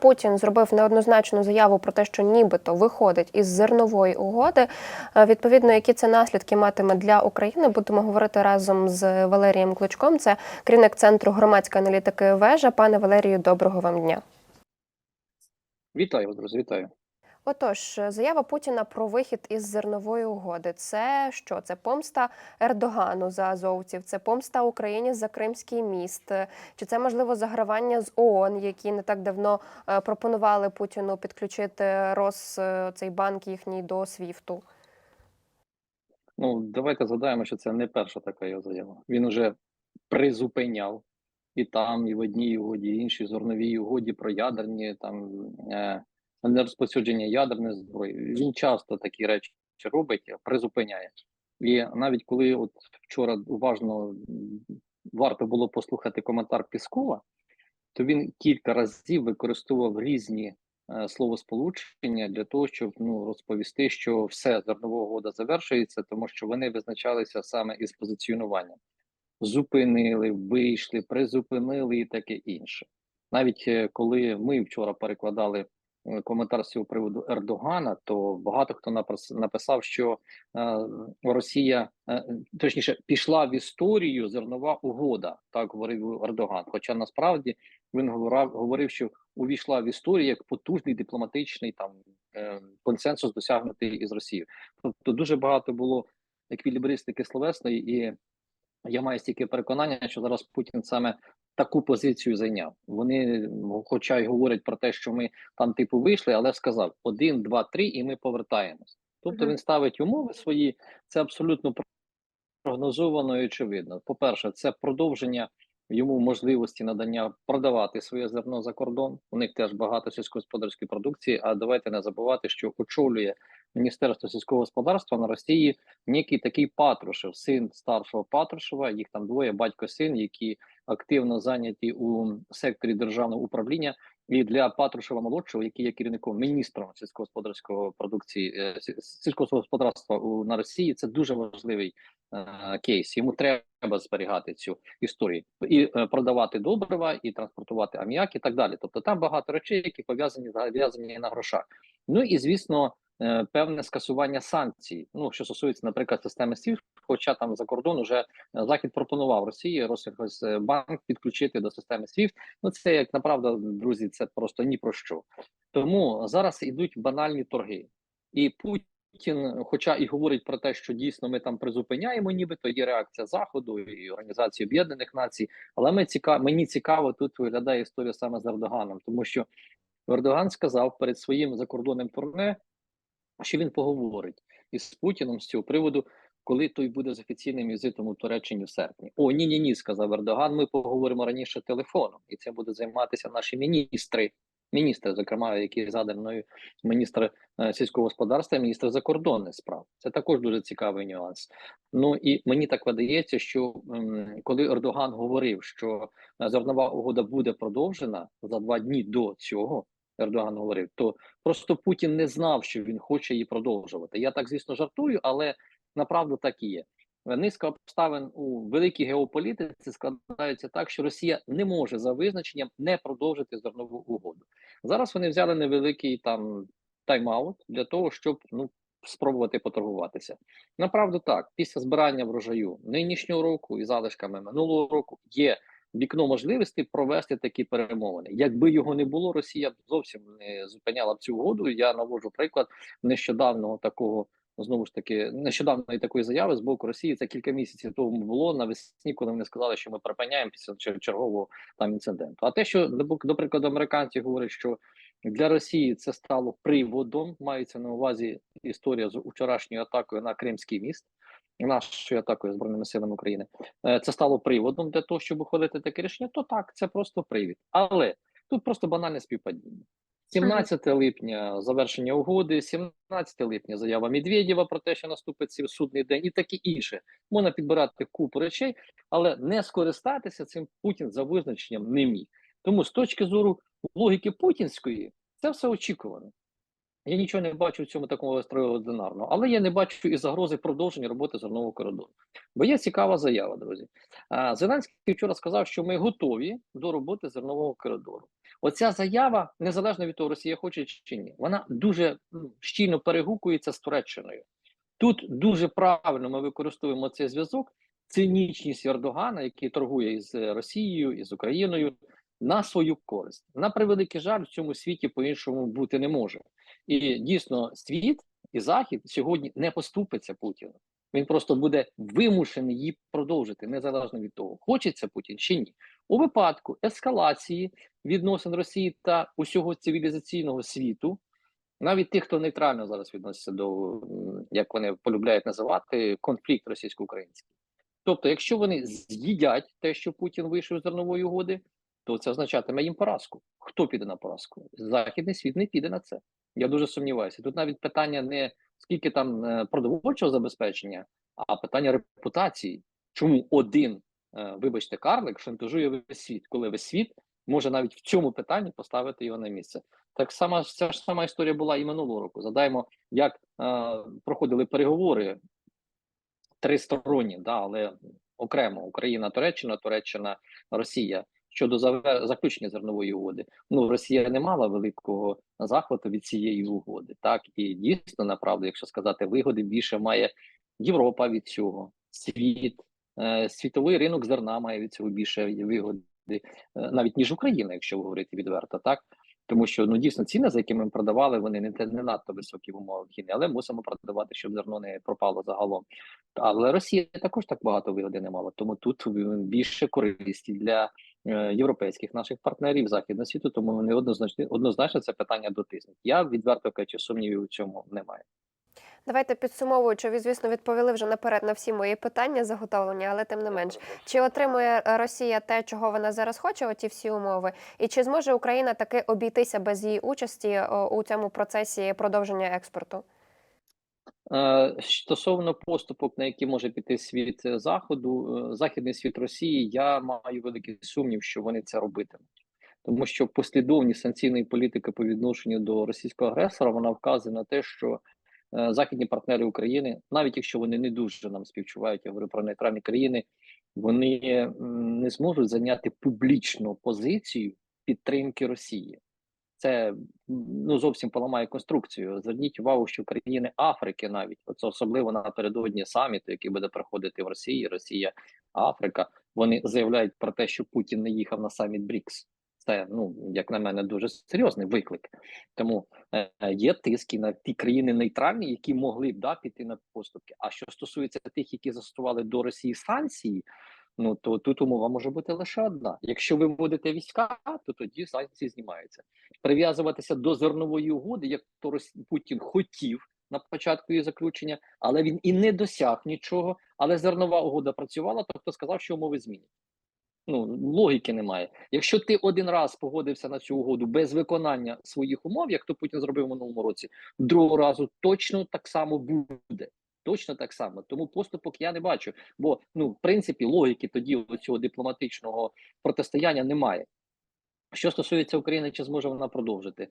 Путін зробив неоднозначну заяву про те, що нібито виходить із зернової угоди. Е, Відповідно, які це наслідки матиме для України, будемо говорити разом з Валерієм Кличком. Це керівник центру громадської аналітики вежа. Пане Валерію, доброго вам дня. Вітаю друзі, вітаю. Отож, заява Путіна про вихід із зернової угоди. Це що? Це помста Ердогану за азовців, це помста Україні за Кримський міст. Чи це можливо загравання з ООН, які не так давно е, пропонували Путіну підключити Рос е, цей банк їхній до СВІФТу? Ну, давайте згадаємо, що це не перша така його заява. Він уже призупиняв і там, і в одній угоді, і іншій зерновій угоді про ядерні там е, нерозповсюдження ядерної зброї. Він часто такі речі робить, призупиняє. І навіть коли от вчора уважно варто було послухати коментар Піскова, то він кілька разів використовував різні е, словосполучення для того, щоб ну розповісти, що все зернова угода завершується, тому що вони визначалися саме із позиціонуванням. Зупинили, вийшли, призупинили і таке інше. Навіть е, коли ми вчора перекладали коментар з цього приводу Ердогана, то багато хто напис- написав, що е, Росія е, точніше пішла в історію зернова угода, так говорив Ердоган. Хоча насправді він говорив, говорив, що увійшла в історію як потужний дипломатичний там е, консенсус досягнутий із Росією. Тобто дуже багато було еквілібристики словесної, і я маю стільки переконання, що зараз Путін саме таку позицію зайняв. Вони, хоча й говорять про те, що ми там типу вийшли, але сказав один, два, три, і ми повертаємось. Тобто він ставить умови свої. Це абсолютно прогнозовано і очевидно. По-перше, це продовження йому можливості надання продавати своє зерно за кордон. У них теж багато сільськогосподарської продукції. А давайте не забувати, що очолює Міністерство сільського господарства на Росії некий такий Патрушев, син старшого Патрушева. Їх там двоє, батько син, які активно зайняті у секторі державного управління. І для Патрушева молодшого, який є керівником міністром сільськогосподарської продукції е, сі- сільського господарства у на Росії, це дуже важливий е, кейс. Йому треба зберігати цю історію і е, продавати добрива, і транспортувати аміак, і так далі. Тобто там багато речей, які пов'язані зав'язані на грошах. Ну і звісно, певне скасування санкцій. Ну що стосується, наприклад, системи SWIFT, хоча там за кордон уже е, захід пропонував Росії Росгосбанк підключити до системи SWIFT. Ну це як направда, друзі, це просто ні про що. Тому зараз ідуть банальні торги, і Путін, хоча і говорить про те, що дійсно ми там призупиняємо, нібито є реакція Заходу і Організації Об'єднаних Націй. Але ми ціка... мені цікаво тут виглядає історія саме з Ердоганом, тому що Ердоган сказав перед своїм закордонним турне, що він поговорить із Путіном з цього приводу, коли той буде з офіційним візитом у Туреччині в серпні. О, ні, ні, ні, сказав Ердоган. Ми поговоримо раніше телефоном, і цим будуть займатися наші міністри. Міністри, зокрема, які згаданий мною міністр сільського господарства, міністр закордонних справ. Це також дуже цікавий нюанс. Ну і мені так видається, що коли Ердоган говорив, що е, зернова угода буде продовжена за два дні до цього, Ердоган говорив, то просто Путін не знав, що він хоче її продовжувати. Я так, звісно, жартую, але направду так і є. Низка обставин у великій геополітиці складається так, що Росія не може за визначенням не продовжити зернову угоду. Зараз вони взяли невеликий там тайм-аут для того, щоб ну спробувати поторгуватися. Направду так, після збирання врожаю нинішнього року і залишками минулого року є вікно можливості провести такі перемовини. Якби його не було, Росія б зовсім не зупиняла б цю угоду. Я наводжу приклад нещодавнього такого. Знову ж таки, нещодавної такої заяви з боку Росії це кілька місяців тому було навесні, коли вони сказали, що ми припиняємо після чер- чергового там інциденту. А те, що до прикладу, американці говорять, що для Росії це стало приводом, мається на увазі історія з вчорашньою атакою на Кримський міст, нашою атакою збройними силами України. Е, Це стало приводом для того, щоб ухвалити таке рішення. То так, це просто привід, але тут просто банальне співпадіння. 17 липня завершення угоди, 17 липня заява Медведєва про те, що наступить цей судний день, і таке інше. Можна підбирати купу речей, але не скористатися цим Путін за визначенням не міг. Тому з точки зору логіки путінської, це все очікувано. Я нічого не бачу в цьому такого екстраординарного, але я не бачу і загрози продовження роботи зернового коридору. Бо є цікава заява, друзі. Зеленський вчора сказав, що ми готові до роботи зернового коридору. Оця заява, незалежно від того, Росія хоче чи ні, вона дуже щільно перегукується з Туреччиною. Тут дуже правильно ми використовуємо цей зв'язок, цинічність Ердогана, який торгує із Росією із Україною, на свою користь. На превеликий жаль, в цьому світі по-іншому бути не може. І дійсно, світ і захід сьогодні не поступиться Путіну. Він просто буде вимушений її продовжити, незалежно від того, хочеться Путін чи ні. У випадку ескалації відносин Росії та усього цивілізаційного світу, навіть тих, хто нейтрально зараз відноситься до як вони полюбляють називати, конфлікт російсько-український. Тобто, якщо вони з'їдять те, що Путін вийшов з зернової угоди, то це означатиме їм поразку. Хто піде на поразку? Західний світ не піде на це. Я дуже сумніваюся. Тут навіть питання не скільки там е, продовольчого забезпечення, а питання репутації. Чому один, е, вибачте, карлик шантажує весь світ, коли весь світ може навіть в цьому питанні поставити його на місце. Так само ця ж сама історія була і минулого року. Задаємо, як е, проходили переговори тристоронні, да, але окремо Україна, Туреччина, Туреччина, Росія щодо заключення зернової угоди. Ну Росія не мала великого захвату від цієї угоди. Так і дійсно направду, якщо сказати, вигоди більше має Європа від цього, світ, е, світовий ринок зерна має від цього більше вигоди, е, навіть ніж Україна, якщо говорити відверто, так. Тому що ну дійсно ціни, за якими ми продавали, вони не, не надто високі в умовах війни, але мусимо продавати, щоб зерно не пропало загалом. Але Росія також так багато вигоди не мала, тому тут е, більше користі для європейських наших партнерів західного світу, тому вони однозначно однозначно це питання дотиснуть. Я відверто кажучи, сумнівів у цьому немає. Давайте підсумовуючи, ви, звісно, відповіли вже наперед на всі мої питання заготовлені, але тим не менш, чи отримує е, Росія те, чого вона зараз хоче, оті всі умови, і чи зможе Україна таки обійтися без її участі е, у цьому процесі продовження експорту? Е, Стосовно поступок, на які може піти світ е, заходу, е, західний світ Росії, я маю великий сумнів, що вони це робитимуть, тому що послідовність санкційної політики по відношенню до російського агресора вона вказує на те, що західні партнери України, навіть якщо вони не дуже нам співчувають, я говорю про нейтральні країни, вони не зможуть зайняти публічну позицію підтримки Росії. Це ну зовсім поламає конструкцію. Зверніть увагу, що країни Африки, навіть оце особливо напередодні саміту, який буде проходити в Росії, Росія, Африка. Вони заявляють про те, що Путін не їхав на саміт БРІКС. Це ну як на мене дуже серйозний виклик. Тому е, є тиски на ті країни нейтральні, які могли б да, піти на поступки. А що стосується тих, які застосували до Росії санкції, ну то тут умова може бути лише одна: якщо ви вводите війська, то тоді санкції знімаються прив'язуватися до зернової угоди, як то Путін хотів на початку її заключення, але він і не досяг нічого. Але зернова угода працювала, тобто сказав, що умови змінять. Ну логіки немає. Якщо ти один раз погодився на цю угоду без виконання своїх умов, як то Путін зробив минулому році, другого разу точно так само буде. Точно так само. Тому поступок я не бачу. Бо ну, в принципі, логіки тоді цього дипломатичного протистояння немає. Що стосується України, чи зможе вона продовжити?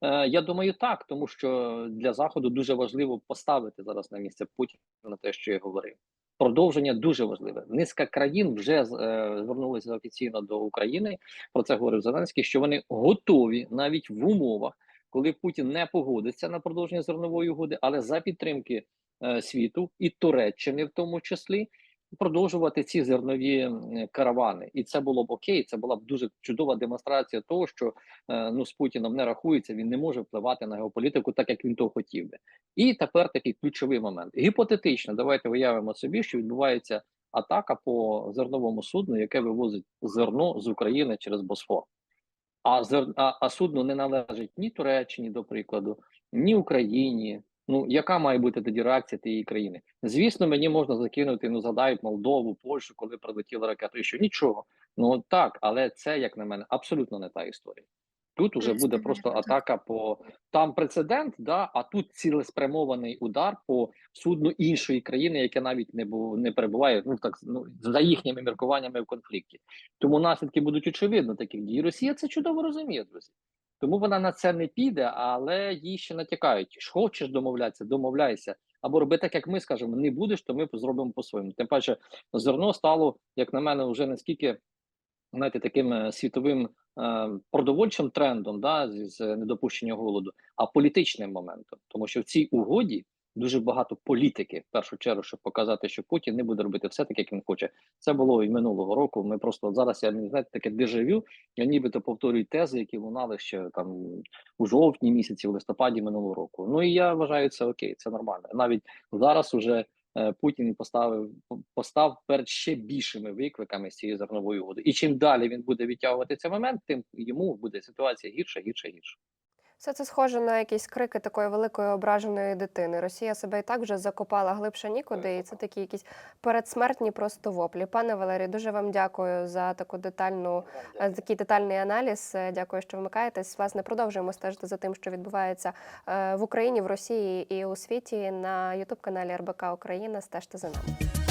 Е, я думаю, так, тому що для заходу дуже важливо поставити зараз на місце Путіна на те, що я говорив. Продовження дуже важливе. Низка країн вже е, звернулися офіційно до України. Про це говорив Зеленський. Що вони готові навіть в умовах, коли Путін не погодиться на продовження зернової угоди, але за підтримки світу і Туреччини, в тому числі, продовжувати ці зернові каравани, і це було б окей. Це була б дуже чудова демонстрація того, що е, ну з Путіном не рахується, він не може впливати на геополітику, так як він того хотів би. І тепер такий ключовий момент. Гіпотетично, давайте уявимо собі, що відбувається атака по зерновому судну, яке вивозить зерно з України через Босфор. А зер... а, а судно не належить ні Туреччині, до прикладу, ні Україні. Ну яка має бути тоді реакція тієї країни? Звісно, мені можна закинути, ну згадають Молдову, Польщу, коли прилетіла ракета, і що нічого. Ну так, але це, як на мене, абсолютно не та історія. Тут уже буде просто атака по там прецедент, да, а тут цілеспрямований удар по судну іншої країни, яке навіть не бу, не перебуває ну так ну за їхніми міркуваннями в конфлікті. Тому наслідки будуть очевидно таких дій. Росія це чудово розуміє, друзі. Тому вона на це не піде, але їй ще натякають: хочеш домовлятися, домовляйся. Або роби так, як ми скажемо, не будеш, то ми зробимо по-своєму. Тим паче, зерно стало, як на мене, вже наскільки знаєте, таким е, світовим е, продовольчим трендом, да, з, з недопущення голоду, а політичним моментом, тому що в цій угоді дуже багато політики, в першу чергу, щоб показати, що Путін не буде робити все так, як він хоче. Це було і минулого року. Ми просто зараз я не знаєте, таке дежавю. Я нібито повторюю тези, які лунали ще там у жовтні місяці, в листопаді минулого року. Ну і я вважаю це окей, це нормально. Навіть зараз уже е, Путін поставив постав перед ще більшими викликами з цієї зернової угоди. І чим далі він буде відтягувати цей момент, тим йому буде ситуація гірше, гірше, гірше. Все це схоже на якісь крики такої великої ображеної дитини. Росія себе і так вже закопала глибше нікуди, і це такі якісь передсмертні просто воплі. Пане Валерію, дуже вам дякую за таку детальну е, такий детальний аналіз. Е, Дякую, що вмикаєтесь. Власне, продовжуємо стежити за тим, що відбувається е, в Україні, в Росії і у світі на Ютуб каналі РБК Україна. Стежте за нами.